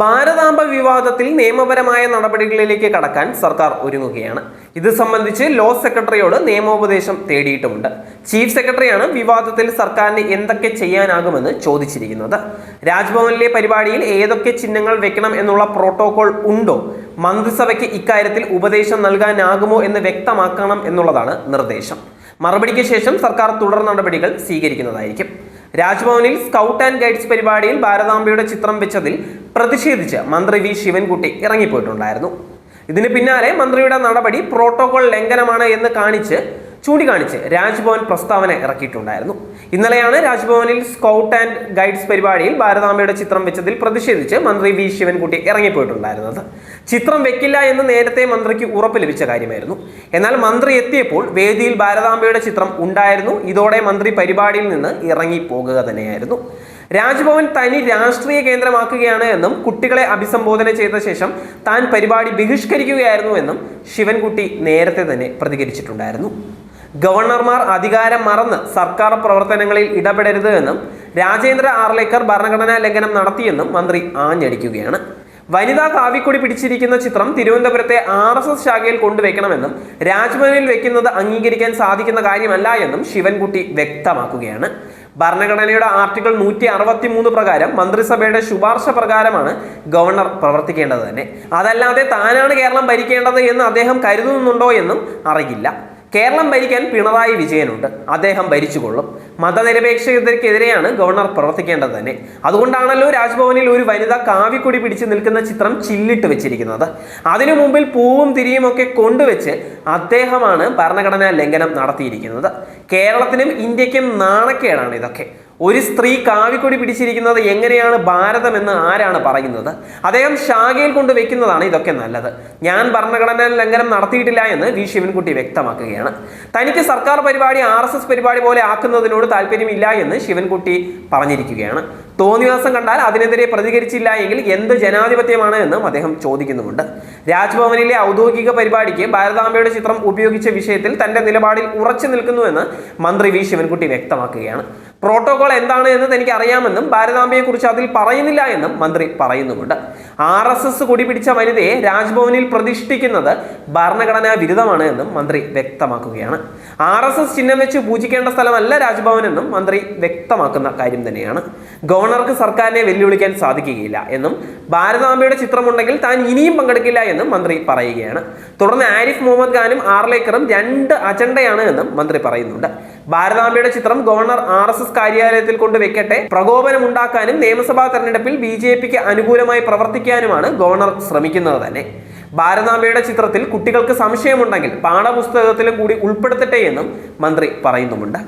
ഭാരതാംബ വിവാദത്തിൽ നിയമപരമായ നടപടികളിലേക്ക് കടക്കാൻ സർക്കാർ ഒരുങ്ങുകയാണ്. ഇത് സംബന്ധിച്ച് ലോ സെക്രട്ടറിയോട് നിയമോപദേശം തേടിയിട്ടുമുണ്ട്. ചീഫ് സെക്രട്ടറിയാണ് വിവാദത്തിൽ സർക്കാരിന് എന്തൊക്കെ ചെയ്യാനാകുമെന്ന് ചോദിച്ചിരിക്കുന്നത്. രാജ്ഭവനിലെ പരിപാടിയിൽ ഏതൊക്കെ ചിഹ്നങ്ങൾ വെക്കണം എന്നുള്ള പ്രോട്ടോകോൾ ഉണ്ടോ? മന്ത്രിസഭയ്ക്ക് ഇക്കാര്യത്തിൽ ഉപദേശം നൽകാനാകുമോ എന്ന് വ്യക്തമാക്കണം എന്നുള്ളതാണ് നിർദ്ദേശം. മറുപടിക്ക് ശേഷം സർക്കാർ തുടർ നടപടികൾ സ്വീകരിക്കുന്നതായിരിക്കും. രാജ്ഭവനിൽ സ്കൗട്ട് ആൻഡ് ഗൈഡ്സ് പരിപാടിയിൽ ഭാരതാംബയുടെ ചിത്രം വെച്ചതിൽ പ്രതിഷേധിച്ച് മന്ത്രി വി ശിവൻകുട്ടി ഇറങ്ങിപ്പോയിട്ടുണ്ടായിരുന്നു. ഇതിന് പിന്നാലെ മന്ത്രിയുടെ നടപടി പ്രോട്ടോകോൾ ലംഘനമാണ് എന്ന് കാണിച്ച് ചൂണ്ടിക്കാണിച്ച് രാജ്ഭവൻ പ്രസ്താവന ഇറക്കിയിട്ടുണ്ടായിരുന്നു. ഇന്നലെയാണ് രാജ്ഭവനിൽ സ്കൗട്ട് ആൻഡ് ഗൈഡ്സ് പരിപാടിയിൽ ഭാരതാംബയുടെ ചിത്രം വെച്ചതിൽ പ്രതിഷേധിച്ച് മന്ത്രി വി ശിവൻകുട്ടി ഇറങ്ങിപ്പോയിട്ടുണ്ടായിരുന്നത്. ചിത്രം വെക്കില്ല എന്ന് നേരത്തെ മന്ത്രിക്ക് ഉറപ്പ് ലഭിച്ച കാര്യമായിരുന്നു. എന്നാൽ മന്ത്രി എത്തിയപ്പോൾ വേദിയിൽ ഭാരതാംബയുടെ ചിത്രം ഉണ്ടായിരുന്നു. ഇതോടെ മന്ത്രി പരിപാടിയിൽ നിന്ന് ഇറങ്ങി പോകുക തന്നെയായിരുന്നു. രാജ്ഭവൻ തനി രാഷ്ട്രീയ കേന്ദ്രമാക്കുകയാണ് എന്നും കുട്ടികളെ അഭിസംബോധന ചെയ്ത ശേഷം താൻ പരിപാടി ബഹിഷ്കരിക്കുകയായിരുന്നു എന്നും ശിവൻകുട്ടി നേരത്തെ തന്നെ പ്രതികരിച്ചിട്ടുണ്ടായിരുന്നു. ഗവർണർമാർ അധികാരം മറന്ന് സർക്കാർ പ്രവർത്തനങ്ങളിൽ ഇടപെടരുത് എന്നും രാജേന്ദ്ര ആർലേക്കർ ഭരണഘടനാ ലംഘനം നടത്തിയെന്നും മന്ത്രി ആഞ്ഞടിക്കുകയാണ്. വനിതാ കാവിക്കൊടി പിടിച്ചിരിക്കുന്ന ചിത്രം തിരുവനന്തപുരത്തെ ആർ എസ് എസ് ശാഖയിൽ കൊണ്ടുവയ്ക്കണമെന്നും രാജ്ഭവനിൽ വെക്കുന്നത് അംഗീകരിക്കാൻ സാധിക്കുന്ന കാര്യമല്ല എന്നും ശിവൻകുട്ടി വ്യക്തമാക്കുകയാണ്. ഭരണഘടനയുടെ ആർട്ടിക്കിൾ നൂറ്റി അറുപത്തി മൂന്ന് പ്രകാരം മന്ത്രിസഭയുടെ ശുപാർശ പ്രകാരമാണ് ഗവർണർ പ്രവർത്തിക്കേണ്ടത് തന്നെ. അതല്ലാതെ താനാണ് കേരളം ഭരിക്കേണ്ടത് എന്ന് അദ്ദേഹം കരുതുന്നുണ്ടോ എന്നും അറിയില്ല. കേരളം ഭരിക്കാൻ പിണറായി വിജയനുണ്ട്. അദ്ദേഹം ഭരിച്ചുകൊള്ളും. മതനിരപേക്ഷതയ്ക്കെതിരെയാണ് ഗവർണർ പ്രവർത്തിക്കേണ്ടത് തന്നെ. അതുകൊണ്ടാണല്ലോ രാജ്ഭവനിൽ ഒരു വനിത കാവിക്കൊടി പിടിച്ച് നിൽക്കുന്ന ചിത്രം ചില്ലിട്ട് വെച്ചിരിക്കുന്നത്. അതിനു മുമ്പിൽ പൂവും തിരിയുമൊക്കെ കൊണ്ടുവച്ച് അദ്ദേഹമാണ് ഭരണഘടനാ ലംഘനം നടത്തിയിരിക്കുന്നത്. കേരളത്തിനും ഇന്ത്യക്കും നാണക്കേടാണ് ഇതൊക്കെ. ഒരു സ്ത്രീ കാവിക്കൊടി പിടിച്ചിരിക്കുന്നത് എങ്ങനെയാണ് ഭാരതം എന്ന് ആരാണ് പറയുന്നത്? അദ്ദേഹം ശാഖയിൽ കൊണ്ട് വെക്കുന്നതാണ് ഇതൊക്കെ നല്ലത്. ഞാൻ ഭരണഘടനാ ലംഘനം നടത്തിയിട്ടില്ല എന്ന് വി. ശിവൻകുട്ടി വ്യക്തമാക്കുകയാണ്. തനിക്ക് സർക്കാർ പരിപാടി ആർ എസ് എസ് പരിപാടി പോലെ ആക്കുന്നതിനോട് താല്പര്യമില്ല എന്ന് ശിവൻകുട്ടി പറഞ്ഞിരിക്കുകയാണ്. തോന്നിവാസം കണ്ടാൽ അതിനെതിരെ പ്രതികരിച്ചില്ല എങ്കിൽ എന്ത് ജനാധിപത്യമാണ് എന്നും അദ്ദേഹം ചോദിക്കുന്നുമുണ്ട്. രാജ്ഭവനിലെ ഔദ്യോഗിക പരിപാടിക്ക് ഭാരതാംബയുടെ ചിത്രം ഉപയോഗിച്ച വിഷയത്തിൽ തന്റെ നിലപാടിൽ ഉറച്ചു നിൽക്കുന്നുവെന്ന് മന്ത്രി വി. ശിവൻകുട്ടി വ്യക്തമാക്കുകയാണ്. പ്രോട്ടോകോൾ എന്താണ് എന്ന് തനിക്ക് അറിയാമെന്നും ഭാരതാംബയെ കുറിച്ച് അതിൽ പറയുന്നില്ല എന്നും മന്ത്രി പറയുന്നുമുണ്ട്. ആർ എസ് എസ് കൊടി പിടിച്ച വനിതയെ രാജ്ഭവനിൽ പ്രതിഷ്ഠിക്കുന്നത് ഭരണഘടനാ വിരുദ്ധമാണ് എന്നും മന്ത്രി വ്യക്തമാക്കുകയാണ്. ആർ എസ് എസ് ചിഹ്നം വെച്ച് പൂജിക്കേണ്ട സ്ഥലമല്ല രാജ്ഭവൻ എന്നും മന്ത്രി വ്യക്തമാക്കുന്ന കാര്യം തന്നെയാണ്. ഗവർണർക്ക് സർക്കാരിനെ വെല്ലുവിളിക്കാൻ സാധിക്കുകയില്ല എന്നും ഭാരതാംബയുടെ ചിത്രമുണ്ടെങ്കിൽ താൻ ഇനിയും പങ്കെടുക്കില്ല എന്നും മന്ത്രി പറയുകയാണ്. തുടർന്ന് ആരിഫ് മുഹമ്മദ് ഖാനും ആർലേക്കറും രണ്ട് അജണ്ടയാണ് എന്നും മന്ത്രി പറയുന്നുണ്ട്. ഭാരതാംബയുടെ ചിത്രം ഗവർണർ ആർ എസ് എസ് കാര്യാലയത്തിൽ കൊണ്ട് വെക്കട്ടെ പ്രകോപനം ഉണ്ടാക്കാനും നിയമസഭാ തെരഞ്ഞെടുപ്പിൽ ബി ജെ പിക്ക് അനുകൂലമായി പ്രവർത്തിക്കാനുമാണ് ഗവർണർ ശ്രമിക്കുന്നത് തന്നെ. ഭാരതാംബയുടെ ചിത്രത്തിൽ കുട്ടികൾക്ക് സംശയമുണ്ടെങ്കിൽ പാഠപുസ്തകത്തിലും കൂടി ഉൾപ്പെടുത്തട്ടെ എന്നും മന്ത്രി പറയുന്നുമുണ്ട്.